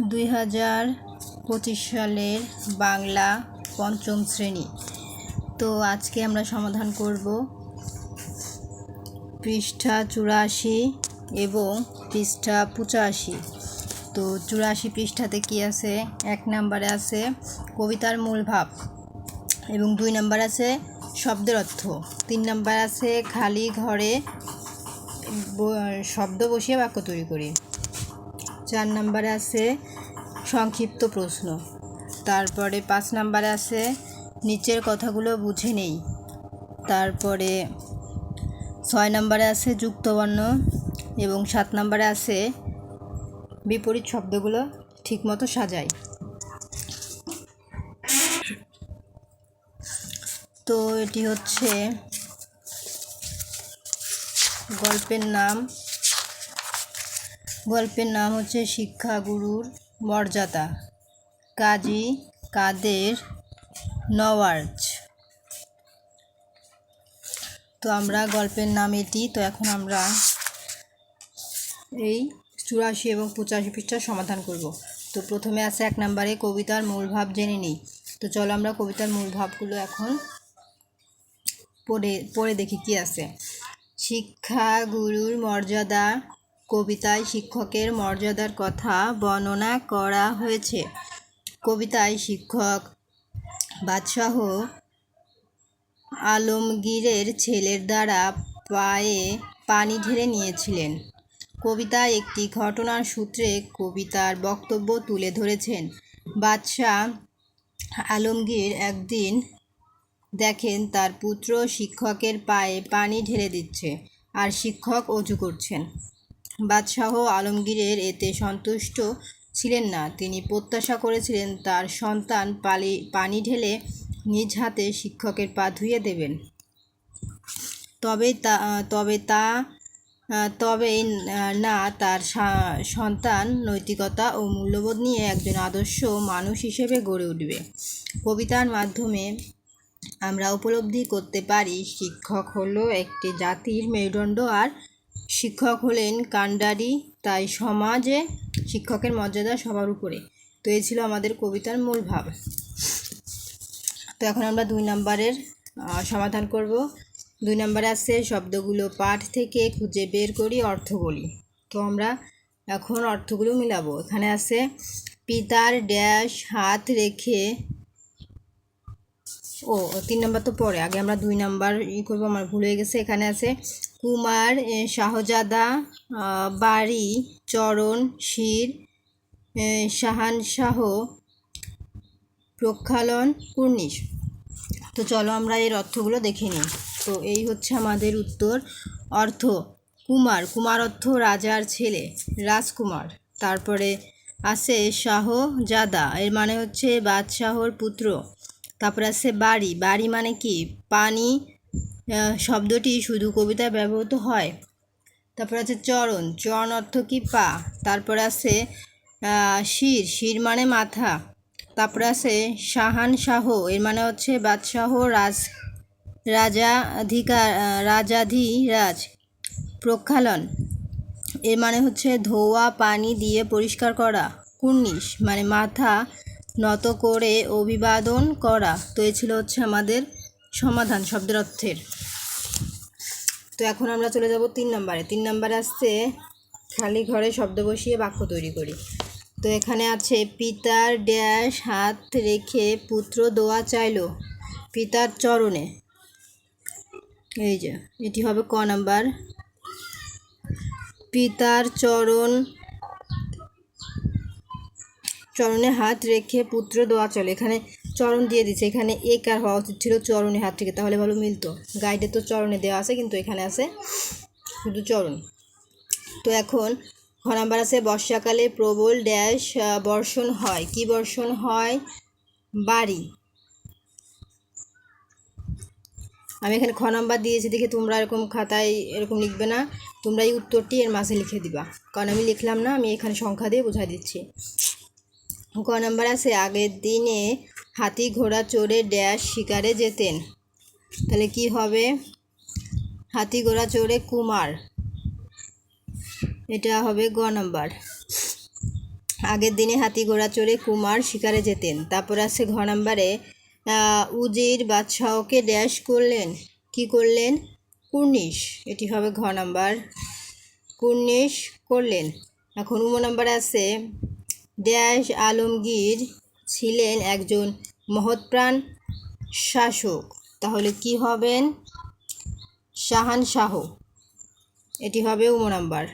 দুই হাজার পঁচিশ সালের বাংলা পঞ্চম শ্রেণি। তো আজকে আমরা সমাধান করব পৃষ্ঠা চুরাশি এবং পৃষ্ঠা পঁচাশি। তো চুরাশি পৃষ্ঠাতে কি আছে? এক নম্বরে আছে কবিতার মূল ভাব এবং দুই নম্বর আছে শব্দের অর্থ। তিন নম্বর আছে খালি ঘরে শব্দ বসিয়ে বাক্য তৈরি করি। চার নম্বরে আছে সংক্ষিপ্ত প্রশ্ন। তারপরে পাঁচ নম্বরে আছে নিচের কথাগুলো বুঝে নেই। তারপরে ছয় নম্বরে আছে যুক্তবর্ণ এবং সাত নম্বরে আছে বিপরীত শব্দগুলো ঠিকমতো সাজাই তো এটি হচ্ছে গল্পের নাম গল্পের নাম হচ্ছে শিক্ষাগুরুর মর্যাদা। কাজী কাদের নওয়ার্জ তো আমরা গল্পের নাম এটি। তো এখন আমরা এই চুরাশি এবং পঁচাশি পৃষ্ঠার সমাধান করব। তো প্রথমে আছে এক নম্বরে কবিতার মূল ভাব জেনে নিই। তো চলো আমরা কবিতার মূল ভাবগুলো এখন পড়ে পড়ে দেখি কি আছে। শিক্ষা গুরুর মর্যাদা কবিতায় শিক্ষকের মর্যাদার কথা বর্ণনা করা হয়েছে। কবিতায় শিক্ষক বাদশাহ আলমগীরের ছেলের দ্বারা পায়ে পানি ঢেলে নিয়েছিলেন। কবিতায় একটি ঘটনার সূত্রে কবিতার বক্তব্য তুলে ধরেছেন। বাদশাহ আলমগীর একদিন দেখেন তার পুত্র শিক্ষকের পায়ে পানি ঢেলে দিচ্ছে আর শিক্ষক অজু করছেন। বাদশাহ আলমগীরের এতে সন্তুষ্ট ছিলেন না। তিনি প্রত্যাশা করেছিলেন তার সন্তান পালি, পানি ঢেলে নিজ হাতে শিক্ষকের পা ধুয়ে দেবেন। তবে তা তবে তা, তবে না, তার সন্তান নৈতিকতা ও মূল্যবোধ নিয়ে একজন আদর্শ মানুষ হিসেবে গড়ে উঠবে। কবিতার মাধ্যমে আমরা উপলব্ধি করতে পারি, শিক্ষক হলো একটি জাতির মেরুদণ্ড আর শিক্ষক হলেন কাণ্ডারি তাই সমাজে শিক্ষকের মর্যাদা সবার উপরে। তো এই ছিল আমাদের কবিতার মূল ভাব। তো এখন আমরা দুই নম্বরের সমাধান করব। দুই নম্বরে আছে শব্দগুলো পাঠ থেকে খুঁজে বের করি, অর্থ বলি। তো আমরা এখন অর্থগুলো মিলাবো। এখানে আছে পিতার ড্যাশ হাত রেখে, ও, তিন নম্বর তো পরে। আগে আমরা দুই নাম্বার ই করব, আমার ভুল হয়ে গেছে। এখানে আছে কুমার শাহজাদা বাড়ি চরণ, শির শাহানশাহ প্রক্ষালন, কুর্নিশ। তো চলো আমরা এর অর্থগুলো দেখে নিই। তো এই হচ্ছে আমাদের উত্তর। অর্থ, কুমার। কুমার অর্থ রাজার ছেলে, রাজকুমার। তারপরে আছে শাহজাদা। এর মানে হচ্ছে বাদশাহর পুত্র। তারপরে আছে বাড়ি বাড়ি মানে কি? পানি শব্দটি শুধু কবিতায় ব্যবহৃত হয়। তারপরে আছে চরণ। চরণ অর্থ কি? পা। তারপর আছে শির। শির মানে মাথা। তারপরে আছে শাহান শাহ। এর মানে হচ্ছে বাদশাহ রাজ রাজাধিকার রাজাধিরাজ। প্রক্ষালন। এর মানে হচ্ছে ধোয়া, পানি দিয়ে পরিষ্কার করা। কুর্নিশ মানে মাথা নত করে অভিবাদন করা। তো এ ছিল হচ্ছে আমাদের সমাধান শব্দের অর্থের। তো এখন আমরা চলে যাব তিন নম্বরে। তিন নম্বরে আসছে খালি ঘরে শব্দ বসিয়ে বাক্য তৈরি করি। তো এখানে আছে, পিতার ড্যাশ হাত রেখে পুত্র দোয়া চাইলো পিতার চরণে। এই যে, এটি হবে ক নাম্বার? পিতার চরণ, চরণে হাত রেখে পুত্র দোয়া চলে এখানে চরণ দিয়ে দিচ্ছে এখানে এক আর হওয়া উচিত ছিল চরণে হাত থেকে। তাহলে ভালো মিলতো। গাইডে তো চরণে দেওয়া আছে, কিন্তু এখানে আছে শুধু চরণ। তো এখন খ নাম্বার আছে, বর্ষাকালে প্রবল ড্যাশ বর্ষণ হয়। কি বর্ষণ হয়? বাড়ি। আমি এখানে খ নাম্বার দিয়েছি, দেখে তোমরা এরকম খাতায় এরকম লিখবে না। তোমরা এই উত্তরটি এর মাঝে লিখে দিবা। কারণ আমি লিখলাম না, আমি এখানে সংখ্যা দিয়ে বোঝাই দিচ্ছি। ক নাম্বার আছে, আগের দিনে হাতি ঘোড়া চড়ে ড্যাশ শিকারে যেতেন। তাহলে কি হবে? হাতি ঘোড়া চড়ে কুমার। এটা হবে গ নাম্বার। আগের দিনে হাতি ঘোড়া চড়ে কুমার শিকারে যেতেন। তারপর আছে ঘ নাম্বারে উজির বাদশাহকে ড্যাশ করলেন। কি করলেন? কুর্নিশ। এটি হবে ঘ নাম্বার। কুর্নিশ করলেন। এখন উম নাম্বার আছে ড্যাশ আলমগীর ছিলেন একজন মহৎপ্রাণ শাসক। তাহলে কি হবেন? শাহান শাহ। এটি হবে উম নাম্বার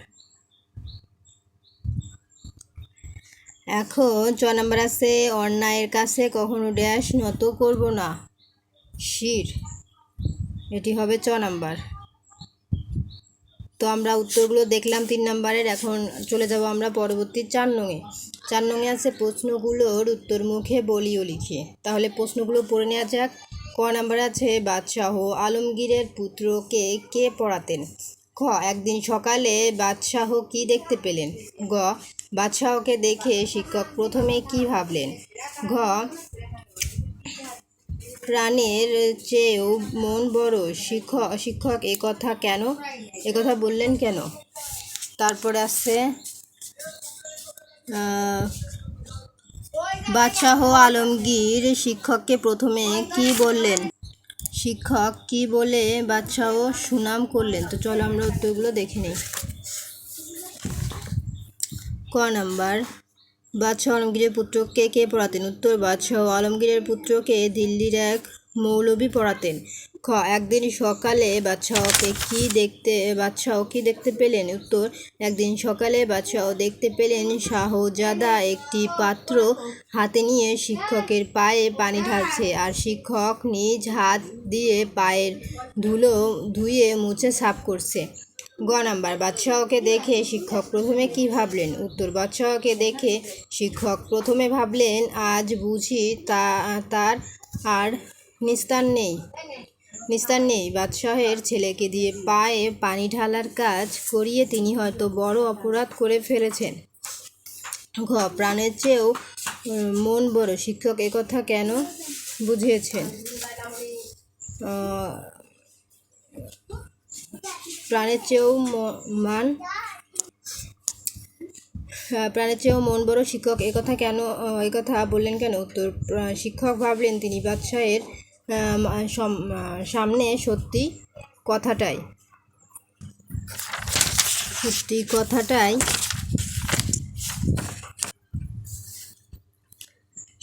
এখন চ নাম্বার আছে, অন্যায়ের কাছে কখনো ড্যাশ নত করব না। শির। এটি হবে চ নাম্বার। তো আমরা উত্তরগুলো দেখলাম তিন নম্বরের, এখন চলে যাব আমরা পরবর্তী চার নঙে চার নঙে আছে প্রশ্নগুলোর উত্তর মুখে বলিও লিখে। তাহলে প্রশ্নগুলো পড়ে নেওয়া যাক। ক নাম্বার আছে, বাদশাহ আলমগীরের পুত্রকে কে পড়াতেন? খ, একদিন সকালে বাদশাহ কি দেখতে পেলেন? গ, বাদশাহকে দেখে শিক্ষক প্রথমে কি ভাবলেন? ঘ প্রাণের চেয়েও মন বড় শিক্ষক শিক্ষক এ কথা কেন, এ কথা বললেন কেন? তারপরে আছে বাদশাহ আলমগীর শিক্ষককে প্রথমে কি বললেন? শিক্ষক কি বলে বাদশাহ সুনাম করলেন? তো চলো আমরা উত্তরগুলো দেখে নিই। ক নাম্বার বাদশাহ আলমগীরের পুত্রকে কে পড়াতেন? উত্তর, বাদশাহ আলমগীরের পুত্রকে দিল্লির এক মৌলবি পড়াতেন। খ, একদিন সকালে বাদশাহকে কি দেখতে, বাদশাহ কি দেখতে পেলেন? উত্তর, একদিন সকালে বাদশাহ দেখতে পেলেন শাহজাদা একটি পাত্র হাতে নিয়ে শিক্ষকের পায়ে পানি ঢালছে আর শিক্ষক নিজ হাত দিয়ে পায়ের ধুলো ধুয়ে মুছে সাফ করছে। গ নাম্বার, বাদশাহকে দেখে শিক্ষক প্রথমে কি ভাবলেন? উত্তর, বাদশাহকে দেখে শিক্ষক প্রথমে ভাবলেন, আজ বুঝি তা, তার আর নিস্তার নেই নিস্তার নেই। বাদশাহের ছেলেকে দিয়ে পায়ে পানি ঢালার কাজ করিয়ে তিনি হয়তো বড় অপরাধ করে ফেলেছেন। ঘ, প্রাণের চেয়েও মন বড় শিক্ষক একথা কেন বুঝিয়েছেন? প্রাণের চেয়েও মান প্রাণের চেয়েও মন বড় শিক্ষক। একথা কেন একথা বললেন কেন? উত্তর শিক্ষক ভাবলেন তিনি বাদশাহের সামনে সত্যি কথাটাই। সত্যি কথাটাই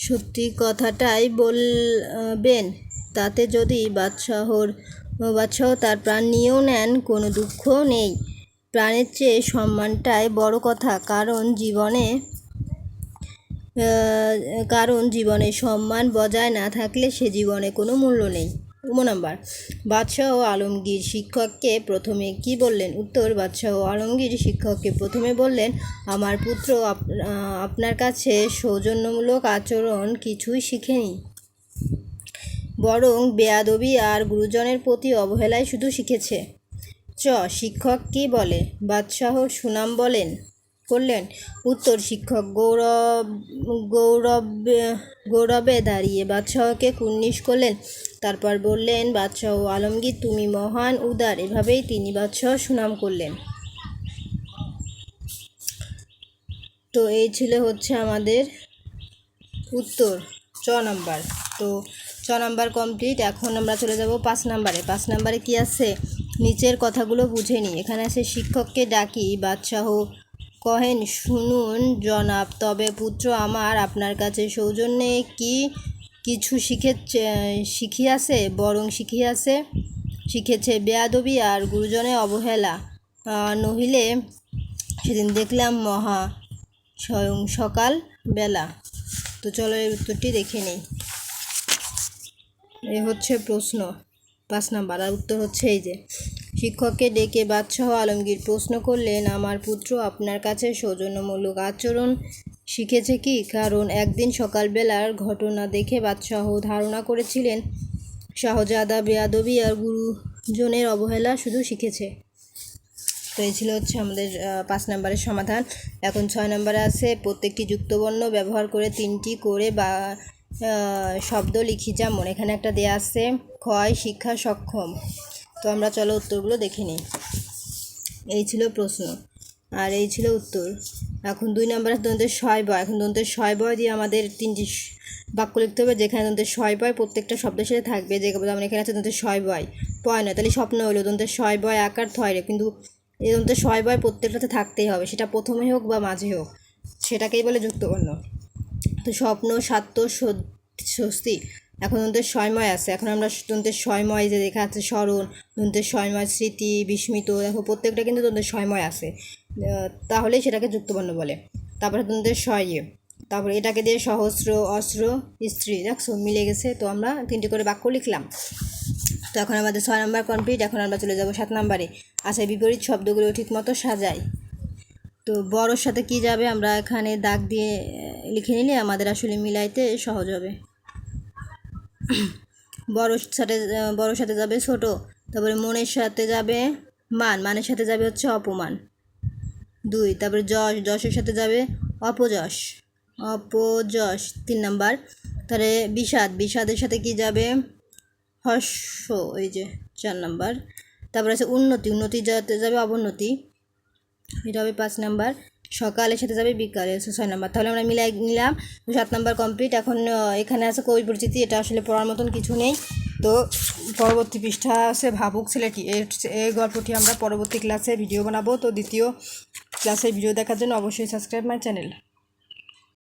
সত্যি কথাটাই বলবেন। তাতে যদি বাদশাহর বাদশাহ তার প্রাণ নিয়েও নেন, কোনো দুঃখ নেই। প্রাণের চেয়ে সম্মানটাই বড় কথা, কারণ জীবনে কারণ জীবনে সম্মান বজায় না থাকলে সে জীবনে কোনো মূল্য নেই। উম নাম্বার, বাদশাহ আলমগীর শিক্ষককে প্রথমে কি বললেন? উত্তর, বাদশাহ আলমগীর শিক্ষককে প্রথমে বললেন, আমার পুত্র আপনার কাছে সৌজন্যমূলক আচরণ কিছুই শিখেনি। বরং বেয়াদবি আর গুরুজনের প্রতি অবহেলায় শুধু শিখেছে। চ, শিক্ষক কি বলে? বাদশাহর সুনাম বলেন। করলেন। উত্তর, শিক্ষক গৌরব গৌরব গৌরবে দাঁড়িয়ে বাদশাহকে কুর্নিশ করলেন। তারপর বললেন, বাদশাহ আলমগীর, তুমি মহান উদার। এভাবেই তিনি বাদশাহ সুনাম করলেন। তো এই ছিল হচ্ছে আমাদের উত্তর, চ নম্বর। তো ছ নাম্বার কমপ্লিট। এখন আমরা চলে যাব পাঁচ নাম্বারে। পাঁচ নাম্বারে কি আছে? নিচের কথাগুলো বুঝে নিই। এখানে আছে, শিক্ষককে ডাকি, বাদশাহ কহেন, শুনুন জনাব, তবে পুত্র আমার আপনার কাছে সৌজন্যে কি কিছু শিখেছে, শিখিয়াছে? বরং শিখিয়াছে, শিখেছে বেয়াদবি আর গুরুজনের অবহেলা। নহিলে সেদিন দেখলাম মহা স্বয়ং সকাল বেলা। তো চলো এর উত্তরটি দেখে নিই। এ হচ্ছে প্রশ্ন। পাঁচ নাম্বার, আর উত্তর হচ্ছে এই যে, শিক্ষককে ডেকে বাদশাহ আলমগীর প্রশ্ন করলেন, আমার পুত্র আপনার কাছে সৌজন্যমূলক আচরণ শিখেছে কি? কারণ একদিন সকালবেলার ঘটনা দেখে বাদশাহ ধারণা করেছিলেন, শাহজাদা বেয়াদবি আর গুরুজনের অবহেলা শুধু শিখেছে। তো এই ছিল হচ্ছে আমাদের পাঁচ নম্বরের সমাধান। এখন ছয় নম্বরে আছে, প্রত্যেকটি যুক্তবর্ণ ব্যবহার করে তিনটি করে বা শব্দ লিখি যেমন, এখানে একটা দেয়া আছে, ক্ষয় শিক্ষা সক্ষম। তো আমরা চলো উত্তরগুলো দেখে নিই। এই ছিল প্রশ্ন। আর এই ছিল উত্তর। এখন দুই নম্বরে দন্তের ছয় বয়। এখন দন্তের ছয় বয় দিয়ে আমাদের তিনটি বাক্য লিখতে হবে, যেখানে দন্তের ছয় বয় প্রত্যেকটা শব্দের সাথে থাকবে। যে যেমন এখানে আছে, দন্তের ছয় বয়। পয় নয়, তাহলে স্বপ্ন হলো, দন্তের ছয় বয় আকার থয় রে। কিন্তু এই দন্তের ছয় বয় প্রত্যেকটাতে থাকতেই হবে। সেটা প্রথমে হোক বা মাঝে হোক, সেটাকেই বলে যুক্তবর্ণ তো স্বপ্ন সাত্য স্বস্তি এখন দন্তের ছয়ময় আছে। এখন আমরা দন্তের ছয়ময় যে লেখা আছে, স্মরণ দন্তের ছয়ময় স্মৃতি, বিস্মিত, দেখো প্রত্যেকটা কিন্তু দন্তের ছয়ময় আছে। তাহলেই সেটাকে যুক্তবর্ণ বলে। তারপরে দন্তের ইয়ে। তারপরে এটাকে দিয়ে সহস্র, অস্ত্র, স্ত্রী, দেখছ? মিলে গেছে। তো আমরা তিনটি করে বাক্য লিখলাম। তো এখন আমাদের ছয় নম্বর কমপ্লিট। এখন আমরা চলে যাব সাত নম্বরে। আচ্ছা বিপরীত শব্দগুলো ঠিক মতো সাজাই। তো বড়োর সাথে কি যাবে আমরা এখানে দাগ দিয়ে লিখে নিলে আমাদের আসলে মিলাইতে সহজ হবে। বড়োর সাথে বড়োর সাথে যাবে ছোট, তারপরে মনের সাথে যাবে মান, মানের সাথে যাবে হচ্ছে অপমান। দুই, তারপরে যশ, যশের সাথে যাবে অপযশ অপযশ, তিন নাম্বার, তাহলে বিষাদ, বিষাদের সাথে কি যাবে? হর্ষ, ওই যে চার নাম্বার, তারপরে আছে উন্নতি উন্নতি যাতে যাবে অবনতি এটা হবে পাঁচ নাম্বার। সকালের সাথে যাবে বিকালে ছয় নাম্বার। তাহলে আমরা মিলাই নিলাম, সাত নাম্বার কমপ্লিট এখন এখানে আছে কবি পরিচিতি এটা আসলে পড়ার মতন কিছু নেই। তো পরবর্তী পৃষ্ঠা আছে, ভাবুক ছেলেটি এই গল্পটি আমরা পরবর্তী ক্লাসে ভিডিও বানাবো। তো দ্বিতীয় ক্লাসে ভিডিও দেখার জন্য অবশ্যই সাবস্ক্রাইব মাই চ্যানেল